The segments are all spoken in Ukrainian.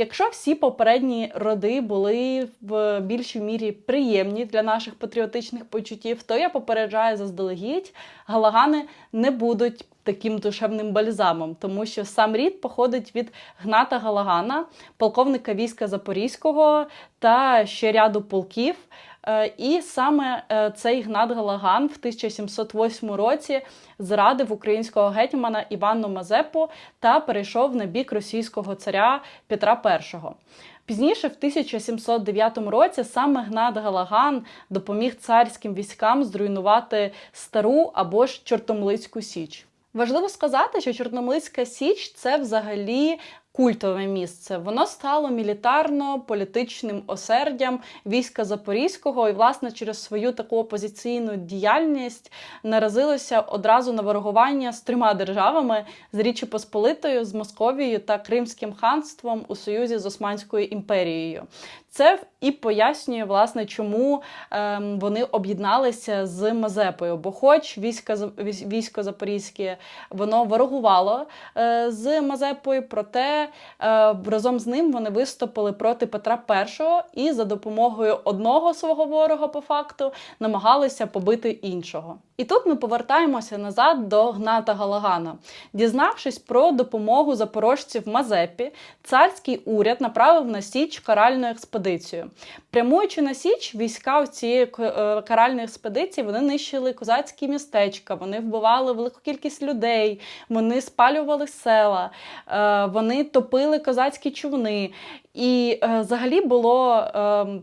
Якщо всі попередні роди були в більшій мірі приємні для наших патріотичних почуттів, то я попереджаю заздалегідь, галагани не будуть таким душевним бальзамом, тому що сам рід походить від Гната Галагана, полковника війська Запорізького та ще ряду полків. Е, І саме е, цей Гнат Галаган в 1708 році зрадив українського гетьмана Івану Мазепу та перейшов на бік російського царя Петра І. Пізніше, в 1709 році, саме Гнат Галаган допоміг царським військам зруйнувати стару або ж Чортомлицьку Січ. Важливо сказати, що Чорномлицька Січ це взагалі культове місце. Воно стало мілітарно-політичним осердям війська Запорізького і, власне, через свою таку опозиційну діяльність наразилося одразу на ворогування з трьома державами з Річі Посполитою, з Московією та Кримським ханством у союзі з Османською імперією. Це і пояснює, власне, чому ем, вони об'єдналися з Мазепою. Бо, хоч військо, військо Запорізьке воно ворогувало е, з Мазепою, проте е, разом з ним вони виступили проти Петра І і за допомогою одного свого ворога, по факту, намагалися побити іншого. І тут ми повертаємося назад до Гната Галагана. Дізнавшись про допомогу запорожців Мазепі, царський уряд направив на Січ каральну експедицію. Прямуючи на Січ, війська цієї е, каральної експедиції вони нищили козацькі містечка, вони вбивали велику кількість людей, вони спалювали села, е, вони топили козацькі човни. І е, взагалі було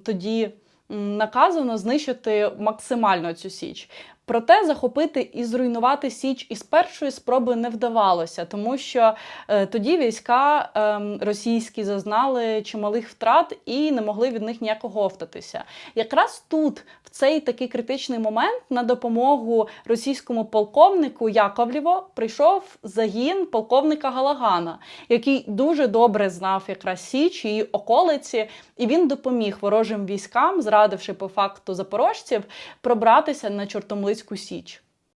тоді наказано знищити максимально цю січ. Проте захопити і зруйнувати Січ із першої спроби не вдавалося, тому що е, тоді війська е, російські зазнали чималих втрат і не могли від них ніяк оговтатися. Якраз тут, в цей такий критичний момент, на допомогу російському полковнику Яковлєво прийшов загін полковника Галагана, який дуже добре знав якраз Січ і околиці, і він допоміг ворожим військам, зрадивши по факту запорожців, пробратися на Чортомлицьку Січ.